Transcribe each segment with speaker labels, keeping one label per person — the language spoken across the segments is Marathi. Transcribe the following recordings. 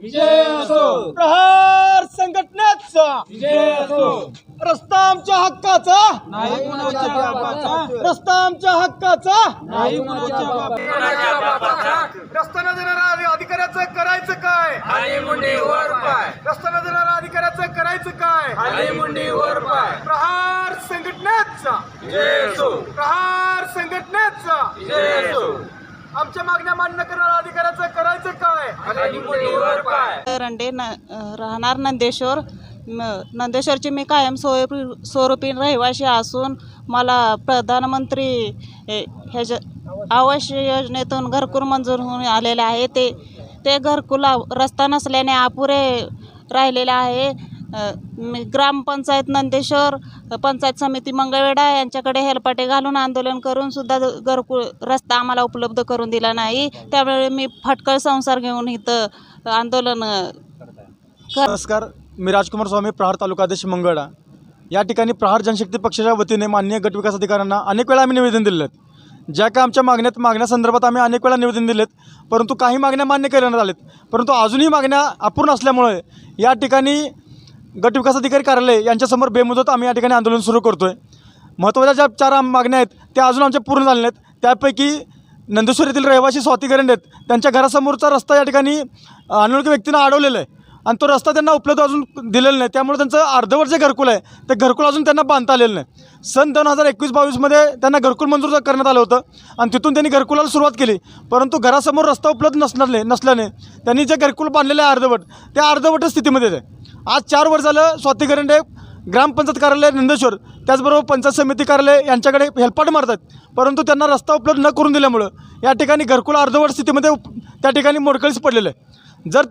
Speaker 1: विजय असो.
Speaker 2: प्रहार संघटनेचा.
Speaker 1: विजय असो.
Speaker 2: रस्ता आमच्या हक्काचा.
Speaker 1: नाही कुणाच्या बापाचा.
Speaker 2: रस्ता आमच्या हक्काचा.
Speaker 1: नाही कुणाच्या बापाचा.
Speaker 2: रस्ता न अधिकाऱ्याचं करायचं काय?
Speaker 1: खाली मुंडी वर पाय.
Speaker 2: रस्ता न अधिकाऱ्याचं करायचं काय?
Speaker 1: खाली मुंडी वर पाय.
Speaker 2: प्रहार संघटनेचा.
Speaker 1: विजय असो
Speaker 2: प्रहार संघटनेचा
Speaker 1: विजय असो
Speaker 2: आमच्या मागण्या मान्य करणाऱ्या अधिकाऱ्याचं करायचं काय?
Speaker 3: रंडे न राहणार नंदेश्वर. नंदेश्वरची मी कायम स्वरूपी स्वरूपी रहिवासी असून मला प्रधानमंत्री हे- ह्याच्या आवास योजनेतून घरकुल मंजूर होऊन आलेले आहे. ते ते घरकुल आव- रस्ता नसल्याने अपुरे राहिलेले आहे. ग्रामपंचायत नंदेश्वर पंचायत समिती मंगळवेढा यांच्याकडे हेलपाटे घालून आंदोलन करून सुद्धा घरकुल रस्ता आम्हाला उपलब्ध करून दिला नाही. त्यामुळे मी फटकळ संसार घेऊन इथं आंदोलन कर
Speaker 2: नमस्कार. मी राजकुमार स्वामी प्रहार तालुका अध्यक्ष मंगळा या ठिकाणी प्रहार जनशक्ती पक्षाच्या वतीने मान्य गटविकास अधिकाऱ्यांना अनेक वेळा आम्ही निवेदन दिले आहेत. ज्या काय आमच्या मागण्यात मागण्यासंदर्भात आम्ही अनेक वेळा निवेदन दिलेत परंतु काही मागण्या मान्य करण्यात आलेत परंतु अजूनही मागण्या अपूर्ण असल्यामुळे या ठिकाणी गटविकास अधिकारी कार्यालय यांच्यासमोर बेमुदत आम्ही या ठिकाणी आंदोलन सुरू करतो आहे महत्त्वाच्या ज्या चार मागण्या आहेत त्या अजून आमच्या पूर्ण झालेल्या आहेत त्यापैकी नंदेश्वर येथील रहिवासी स्वाती करंडे आहेत. त्यांच्या घरासमोरचा रस्ता या ठिकाणी अनोळखी व्यक्तीनं अडवलेला आहे. आणि तो रस्ता त्यांना उपलब्ध अजून दिलेला नाही. त्यामुळे त्यांचं अर्धवट जे घरकुल आहे ते घरकुल अजून त्यांना बांधता आलेलं नाही. सन दोन हजार एकवीस बावीसमध्ये त्यांना घरकुल मंजूर करण्यात आलं होतं. आणि तिथून त्यांनी घरकुलाला सुरुवात केली. परंतु घरासमोर रस्ता उपलब्ध नसल्याने नसल्याने त्यांनी जे घरकुल बांधलेलं आहे अर्धवट त्या अर्धवट स्थितीमध्ये आहे. आज चार वर्ष झालं स्वाती करंडे ग्रामपंचायत कार्यालय नंदेश्वर त्याचबरोबर पंचायत समिती कार्यालय यांच्याकडे हेल्पाट मारतात. परंतु त्यांना रस्ता उपलब्ध न करून दिल्यामुळं या ठिकाणी घरकुल अर्धवट स्थितीमध्ये त्या ठिकाणी मोडकळीस पडलेलं आहे. जर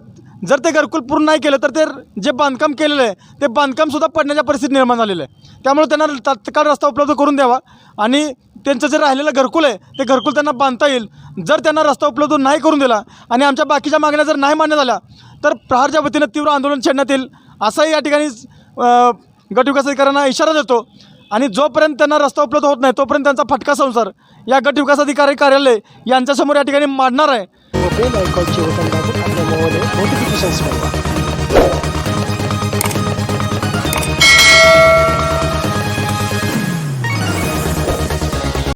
Speaker 2: जर ते घरकुल पूर्ण नाही केलं तर ते जे बांधकाम केलेलं आहे ते बांधकामसुद्धा पडण्याच्या परिस्थिती निर्माण झालेलं आहे. त्यामुळे त्यांना तात्काळ रस्ता उपलब्ध करून द्यावा आणि त्यांचं जे राहिलेलं घरकुल आहे ते घरकुल त्यांना बांधता येईल. जर त्यांना रस्ता उपलब्ध नाही करून दिला आणि आमच्या बाकीच्या मागण्या जर नाही मान्य झाल्या तर प्रहारच्या वतीनं तीव्र आंदोलन छेडण्यात येईल असाही या ठिकाणी गटविकास अधिकाऱ्यांना इशारा देतो. आणि जोपर्यंत त्यांना रस्ता उपलब्ध होत नाही तोपर्यंत त्यांचा फटका संसार या गटविकास अधिकारी कार्यालय यांच्यासमोर या ठिकाणी मांडणार आहे.